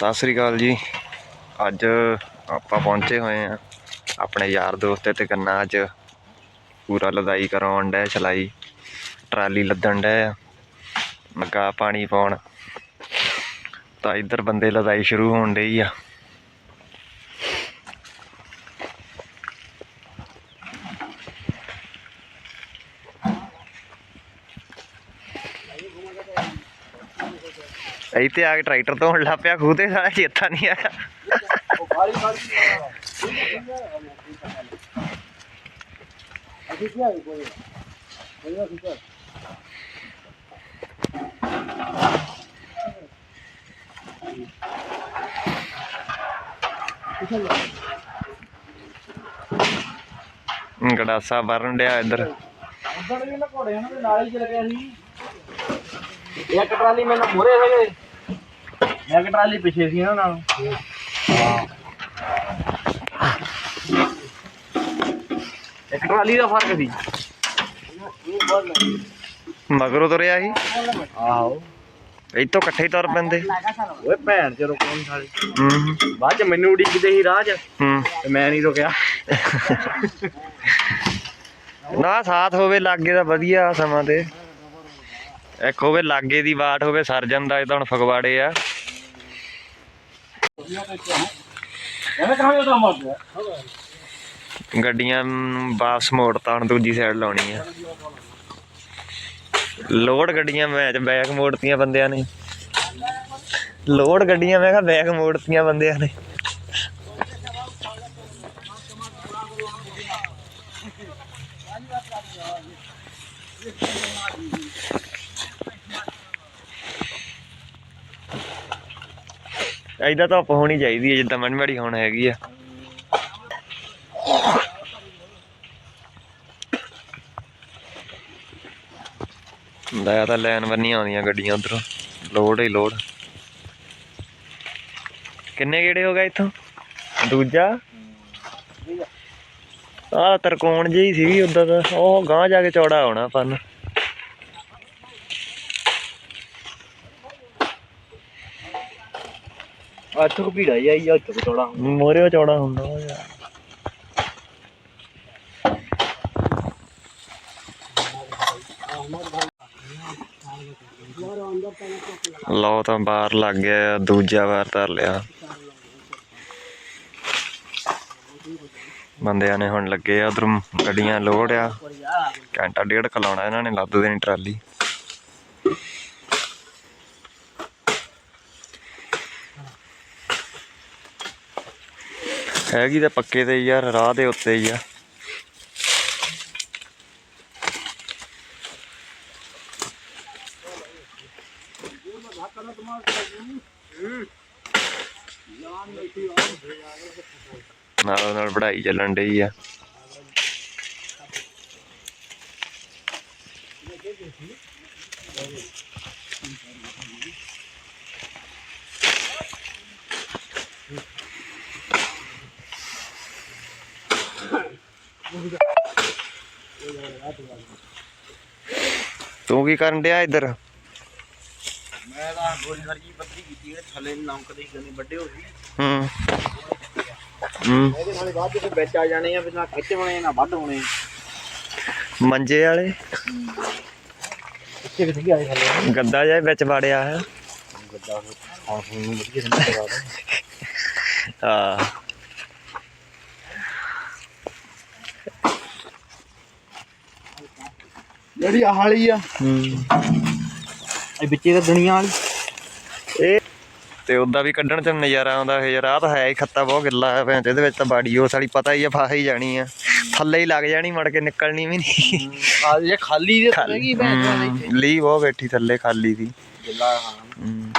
ਸਤਿ ਸ੍ਰੀ ਅਕਾਲ ਜੀ। ਅੱਜ ਆਪਾਂ ਪਹੁੰਚੇ ਹੋਏ ਆ ਆਪਣੇ ਯਾਰ ਦੋਸਤ ਤੇ ਕੰਨਾ ਅੱਜ ਪੂਰਾ ਲਦਾਈ ਕਰਾਉਣ ਡੈ ਚਲਾਈ ਟਰਾਲੀ ਲੱਦਣ ਡੈ ਆ ਲੱਗਾ ਪਾਣੀ ਪਾਉਣ। ਤਾਂ ਇੱਧਰ ਬੰਦੇ ਲਦਾਈ ਸ਼ੁਰੂ ਹੋਣ ਡਈ ਆ। ਇੱਥੇ ਆ ਕੇ ਟਰੈਕਟਰ ਧੋਣ ਲੱਗ ਪਿਆ, ਖੂਹ ਤੇ ਸਾਲਾ ਚੇਤਾ ਨਹੀਂ ਆਇਆ ਗੜਾਸਾ ਬਰਨ ਡਿਆ ਇੱਧਰ। ਉਦੋਂ ਵੀ ਨਾ ਘੋੜਿਆਂ ਨਾਲ ਹੀ ਚਲ ਗਿਆ ਸੀ। ਇੱਕ ਟਰਾਲੀ ਮੈਨੂੰ ਮੂਰੇ ਹੈਗੇ ਮੈਂ ਕਿ ਟਰਾਲੀ ਪਿੱਛੇ ਸੀ ਨਾ ਨਾਲ। ਇੱਕ ਟਰਾਲੀ ਦਾ ਫ਼ਰਕ ਸੀ। ਮਗਰੋਂ ਤੁਰਿਆ ਸੀ। ਆਹੋ। ਇੱਥੋਂ ਇਕੱਠੇ ਹੀ ਤੁਰ ਪੈਂਦੇ। ਓਏ ਭੈਣ ਚ ਰੁਕੋਂ ਸਾਲੇ। ਹੂੰ। ਬਾਅਦ ਚ ਮੈਨੂੰ ਉਡੀਕਦੇ ਸੀ ਰਾਹ 'ਚ। ਹੂੰ। ਤੇ ਮੈਂ ਨਹੀਂ ਰੁਕਿਆ। ਨਾ ਸਾਥ ਹੋਵੇ ਲਾਗੇ ਦਾ ਵਧੀਆ ਸਮਾਂ ਤੇ। ਇੱਕ ਹੋਵੇ ਲਾਗੇ ਦੀ ਬਾਟ ਹੋਵੇ ਸਰ ਜਾਂਦਾ ਇਹ ਤਾਂ ਹੁਣ ਫਗਵਾੜੇ ਆ। ਗੱਡੀਆਂ ਵਾਪਸ ਮੋੜ ਤਾਂ ਹੁਣ ਦੂਜੀ ਸਾਈਡ ਲਾਉਣੀ ਆ। ਲੋਡ ਗੱਡੀਆਂ ਮੈਚ ਬੈਕ ਮੋੜਤੀਆਂ ਬੰਦਿਆਂ ਨੇ। ਲੋਡ ਗੱਡੀਆਂ ਮੈਂ ਕਿਹਾ ਬੈਕ ਮੋੜਤੀਆਂ ਬੰਦਿਆਂ ਨੇ। ਐਦਾਂ ਧੁੱਪ ਹੋਣੀ ਚਾਹੀਦੀ ਹੈ ਜਿੱਦਾਂ ਮਨਮੜੀ ਹੁਣ ਹੈਗੀ ਆ। ਲੈ ਤਾਂ ਲੈਨ ਬੰਨੀਆਂ ਆਉਂਦੀਆਂ ਗੱਡੀਆਂ ਉਧਰੋਂ। ਲੋਡ ਹੀ ਲੋਡ। ਕਿੰਨੇ ਗੇੜੇ ਹੋ ਗਏ ਇੱਥੋਂ? ਦੂਜਾ? ਆਹ ਤਰਕੋਣ ਜਿਹੀ ਸੀਗੀ ਉਦਾਂ ਦਾ ਉਹ ਗਾਂ ਜਾ ਕੇ ਚੌੜਾ ਹੋਣਾ ਪਨ ਅੱਠ ਕੁ ਭੀੜਾ ਜਾਈ ਆ ਉੱਥੇ ਥੋੜਾ ਮੋਰਿਓ ਚੌੜਾ ਹੁੰਦਾ ਉਹ ਯਾਰ। ਲਓ ਤਾਂ ਬਾਹਰ ਲੱਗ ਗਿਆ, ਦੂਜਾ ਵਾਰ ਧਰ ਲਿਆ। ਬੰਦਿਆਂ ਨੇ ਹੁਣ ਲੱਗੇ ਆ, ਉਧਰ ਗੱਡੀਆਂ ਲੋਡ ਆ। ਘੰਟਾ ਡੇਢ ਕਲਾਉਣਾ ਇਹਨਾਂ ਨੇ, ਲੱਦ ਦੇਣੀ ਟਰਾਲੀ। ਹੈਗੀ ਤਾਂ ਪੱਕੇ ਤੇ ਯਾਰ, ਰਾਹ ਦੇ ਉੱਤੇ ਹੀ ਆ। ਨਾਲ ਨਾਲ ਪੜਾਈ ਚੱਲਣ ਡਈ ਆ। ਤੂੰ ਕੀ ਕਰਨ ਡਿਆ ਇੱਧਰ? ਮੈਂ ਤਾਂ ਗੋਲੀ ਖਰਜੀ ਪੱਤੀ ਕੀਤੀ ਇਹ ਥੱਲੇ ਲੰਕਦੇ ਗੰਨੇ ਵੱਡੇ ਹੋ ਗਏ ਹੂੰ। ਹੂੰ। ਇਹਦੇ ਨਾਲੇ ਬਾਅਦ ਚ ਵਿੱਚ ਆ ਜਾਣੇ ਆ ਫਿਰ ਨਾ ਖਿੱਚ ਹੋਣੇ ਨਾ ਵੱਢ ਹੋਣੇ। ਮੰਜੇ ਵਾਲੇ? ਇੱਥੇ ਕਿੱਥੇ ਆਏ ਥੱਲੇ। ਗੱਦਾ ਜਿਹਾ ਵਿੱਚ ਵੜਿਆ ਹੈ। ਗੱਦਾ ਹਾਂ ਫੋਨ ਨੂੰ ਵਧੀਆ ਰਹਿੰਦਾ ਕਰਵਾ ਦੇ ਹਾਂ ਜਿਹੜੀ ਆਹ ਵਾਲੀ ਆ। ਹੂੰ। ਇਹ ਵਿੱਚੇ ਤਾਂ ਦੁਨੀਆ ਵਾਲੀ। ਇਹ ਤੇ ਉਹਦਾ ਵੀ ਕੱਢਣ ਚ ਨਜ਼ਾਰਾ ਆਉਂਦਾ ਹੈ ਯਾਰ ਆਹ ਤਾਂ ਹੈ ਹੀ ਖੱਤਾ ਬਹੁਤ ਗਿੱਲਾ ਹੈ ਭੈਣ ਇਹਦੇ ਵਿੱਚ ਤਾਂ ਬਾੜੀ ਉਹ ਸਾਲੀ ਪਤਾ ਹੀ ਆ ਫਾਹ ਹੀ ਜਾਣੀ ਆ। ਥੱਲੇ ਹੀ ਲੱਗ ਜਾਣੀ ਮੜ ਕੇ ਨਿਕਲਣੀ ਵੀ ਨਹੀਂ। ਆ ਇਹ ਖਾਲੀ ਦੇ ਹੈਗੀ ਭੈਣ ਚੋਦ ਇੱਥੇ ਲੀ ਬਹੁਤ ਬੈਠੀ ਥੱਲੇ ਖਾਲੀ ਦੀ। ਗਿੱਲਾ ਹਾਂ ਹੂੰ।